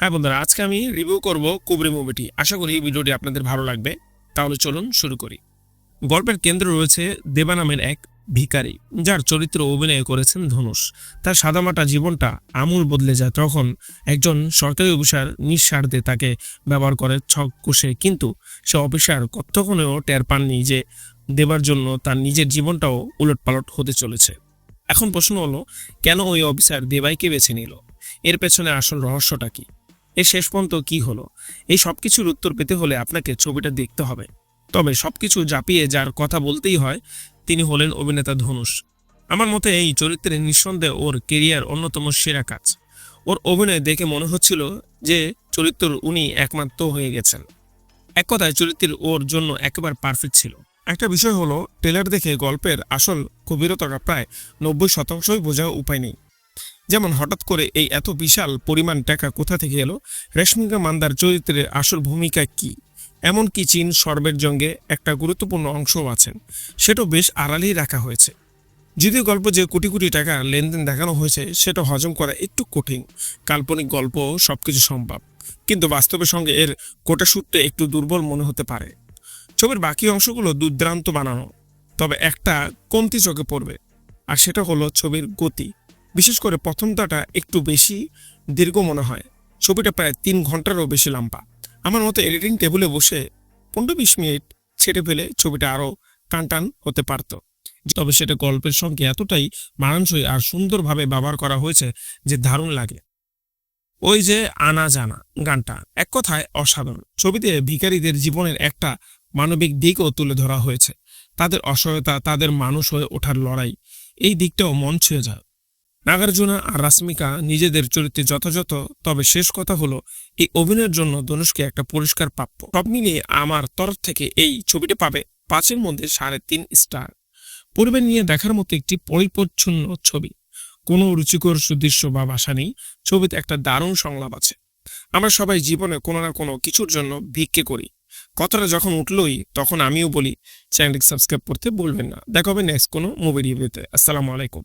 হ্যাঁ বন্ধুরা, আজকে আমি রিভিউ করব কুবরি মুভিটি আশা করি ভিডিওটি আপনাদের ভালো লাগবে। তাহলে চলুন শুরু করি। গল্পের কেন্দ্র রয়েছে দেবা নামের এক ভিখারি, যার চরিত্র অভিনয় করেছেন ধনুষ। তার সাদামাটা জীবনটা আমূল বদলে যায় তখন একজন সরকারি অফিসার নিঃস্বার্থে তাকে ব্যবহার করে ছক কষে কিন্তু সে অফিসার কতক্ষণেও টের পাননি যে দেবার জন্য তার নিজের জীবনটাও উলটপালট হতে চলেছে। এখন প্রশ্ন হলো, কেন ওই অফিসার দেবাইকে বেছে নিল? এর পেছনে আসল রহস্যটা কি? এর শেষ পর্যন্ত কি হলো? এই সব কিছুর উত্তর পেতে হলে আপনাকে ছবিটা দেখতে হবে। তবে সব কিছু জাপিয়ে যার কথা বলতেই হয়, তিনি হলেন অভিনেতা ধনুষ। আমার মতে এই চরিত্রে নিঃসন্দেহে ওর কেরিয়ার অন্যতম সেরা কাজ। ওর অভিনয় দেখে মনে হচ্ছিল যে চরিত্র উনি একমাত্র হয়ে গেছেন। এক কথায় চরিত্রের ওর জন্য একেবারে পারফেক্ট ছিল। একটা বিষয় হলো ট্রেলার দেখে গল্পের আসল গভীরতাটা প্রায় নব্বই শতাংশই বোঝার উপায় নেই। যেমন হঠাৎ করে এই এত বিশাল পরিমাণ টাকা কোথা থেকে এলো? রেশমিকা মান্দার চরিত্রের আসল ভূমিকা কি? এমনকি চীন সর্বের জঙ্গে একটা গুরুত্বপূর্ণ অংশও আছেন? সেটাও বেশ আড়ালেই রাখা হয়েছে। যদিও গল্প যে কোটি কোটি টাকা লেনদেন দেখানো হয়েছে, সেটা হজম করা একটু কঠিন। কাল্পনিক গল্প, সবকিছু সম্ভব। কিন্তু বাস্তবের সঙ্গে এর কোটা সূত্রে একটু দুর্বল মনে হতে পারে। ছবির বাকি অংশগুলো দুর্দান্ত বানানো, তবে একটা কমতি চোখে পড়বে, আর সেটা হলো ছবির গতি। বিশেষ করে প্রথমটাটা একটু বেশি দীর্ঘ মনে হয়। ছবিটা প্রায় তিন ঘন্টারও বেশি লম্বা। আমার মতো এডিটিং টেবিলে বসে পনেরো বিশ মিনিট ছেড়ে ফেলে ছবিটা আরও টান হতে পারত। তবে সেটা গল্পের সঙ্গে এতটাই মানানসই আর সুন্দরভাবে ব্যবহার করা হয়েছে যে দারুণ লাগে। ওই যে আনা জানা গানটা এক কথায় অসাধারণ। ছবিতে ভিখারিদের জীবনের একটা মানবিক দিকও তুলে ধরা হয়েছে। তাদের অসহায়তা, তাদের মানুষ হয়ে ওঠার লড়াই, এই দিকটাও মন ছুঁয়ে যায়। নাগার্জুনা আর রাশ্মিকা নিজেদের চরিত্রে যথাযথ, তবে শেষ কথা হলো, এই অভিনয়ের জন্য ধনুষকে একটা পুরস্কার প্রাপ্য। সব মিলিয়ে আমার তরফ থেকে এই ছবিটা পাবে পাঁচের মধ্যে সাড়ে তিন স্টার। পরিবার নিয়ে দেখার মতো একটি পরিপচ্ছন্ন ছবি। কোনো রুচিকর সুদৃশ্য বা ভাষা নেই, ছবিতে একটা দারুণ সংলাপ আছে। আমরা সবাই জীবনে কোনো না কোনো কিছুর জন্য ভিক্ষে করি। কথাটা যখন উঠলোই, তখন আমিও বলি চ্যানেলটি সাবস্ক্রাইব করতে বলবেন না। দেখা হবে নেক্সট কোনো মুভি রিভিউতে আসসালামু আলাইকুম।